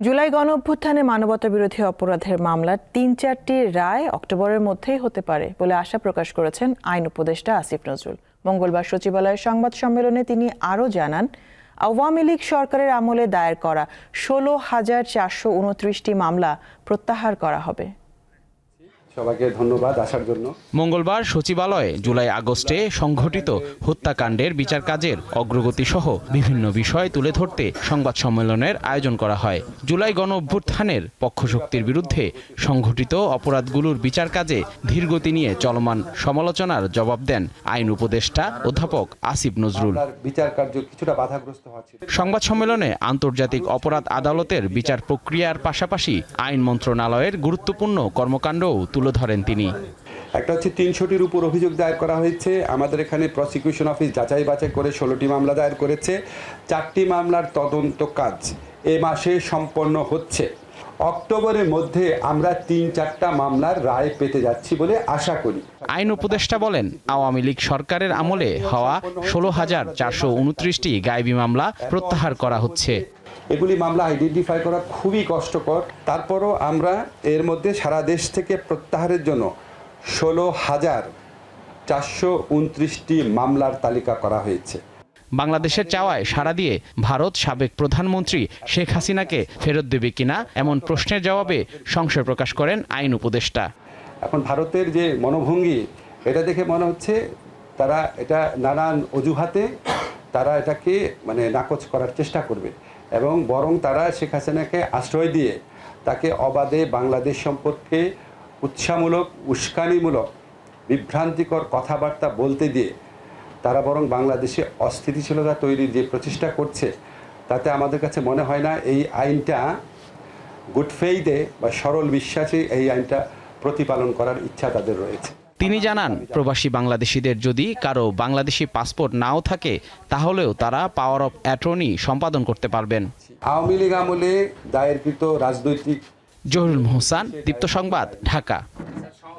জুলাই গণ অভ্যুত্থানে মানবতা বিরোধী অপরাধের মামলার তিন চারটি রায় অক্টোবরের মধ্যেই হতে পারে বলে আশা প্রকাশ করেছেন আইন উপদেষ্টা আসিফ নজরুল। মঙ্গলবার সচিবালয়ের সংবাদ সম্মেলনে তিনি আরও জানান, আওয়ামী লীগ সরকারের আমলে দায়ের করা ষোলো হাজার চারশো উনত্রিশটি মামলা প্রত্যাহার করা হবে। সবাইকে ধন্যবাদ আসার জন্য। মঙ্গলবার সচিবালয়ে জুলাই আগস্টে সংঘটিত হত্যাকাণ্ডের বিচার কাজের অগ্রগতি সহ বিভিন্ন বিষয় তুলে ধরতে সংবাদ সম্মেলনের আয়োজন করা হয়। জুলাই গণ অভ্যুত্থানের পক্ষশক্তির বিরুদ্ধে সংঘটিত অপরাধগুলোর বিচার কাজে ধীরগতি নিয়ে চলমান সমালোচনার জবাব দেন আইন উপদেষ্টা অধ্যাপক আসিফ নজরুল। বিচার কার্য কিছুটা বাধাগ্রস্ত হচ্ছে। সংবাদ সম্মেলনে আন্তর্জাতিক অপরাধ আদালতের বিচার প্রক্রিয়ার পাশাপাশি আইন মন্ত্রণালয়ের গুরুত্বপূর্ণ কর্মকাণ্ডও তুলে ধরেন তিনি। একটা হচ্ছে তিনশোটির উপর অভিযোগ দায়ের করা হয়েছে। আমাদের এখানে প্রসিকিউশন অফিস যাচাই বাছাই করে ষোলোটি মামলা দায়ের করেছে। চারটি মামলার তদন্ত কাজ এ মাসে সম্পন্ন হচ্ছে। অক্টোবরের মধ্যে আমরা তিন চারটা মামলার রায় পেতে যাচ্ছি বলে আশা করি। আইন উপদেষ্টা বলেন আওয়ামী লীগ সরকারের আমলে হওয়া ষোলো হাজার চারশো উনত্রিশটি গায়েবী মামলা প্রত্যাহার করা হচ্ছে। এগুলি মামলা আইডেন্টিফাই করা খুবই কষ্টকর। তারপরও আমরা এর মধ্যে সারা দেশ থেকে প্রত্যাহারের জন্য ষোলো হাজার চারশো উনত্রিশটি মামলার তালিকা করা হয়েছে। বাংলাদেশের চাওয়ায় সাড়া দিয়ে ভারত সাবেক প্রধানমন্ত্রী শেখ হাসিনাকে ফেরত দেবে কিনা এমন প্রশ্নের জবাবে সংশয় প্রকাশ করেন আইন উপদেষ্টা। এখন ভারতের যে মনোভঙ্গি এটা দেখে মনে হচ্ছে তারা এটা নানান অজুহাতে তারা এটাকে মানে নাকচ করার চেষ্টা করবে। এবং বরং তারা শেখ হাসিনাকে আশ্রয় দিয়ে তাকে অবাধে বাংলাদেশ সম্পর্কে উৎসাহমূলক, উস্কানিমূলক, বিভ্রান্তিকর কথাবার্তা বলতে দিয়ে তারা বরং বাংলাদেশে অস্থিতিশীলতা তৈরির যে প্রচেষ্টা করছে, তাতে আমাদের কাছে মনে হয় না এই আইনটা গুড ফেইদে বা সরল বিশ্বাসে এই আইনটা প্রতিপালন করার ইচ্ছা তাদের রয়েছে। তিনি জানান প্রবাসী বাংলাদেশিদের যদি কারও বাংলাদেশি পাসপোর্ট নাও থাকে তাহলেও তারা পাওয়ার অফ অ্যাটর্নি সম্পাদন করতে পারবেন। আওয়ামী লীগ আমলে দায়েরকৃত রাজনৈতিক জহুরুল মোহসান দীপ্ত সংবাদ ঢাকা।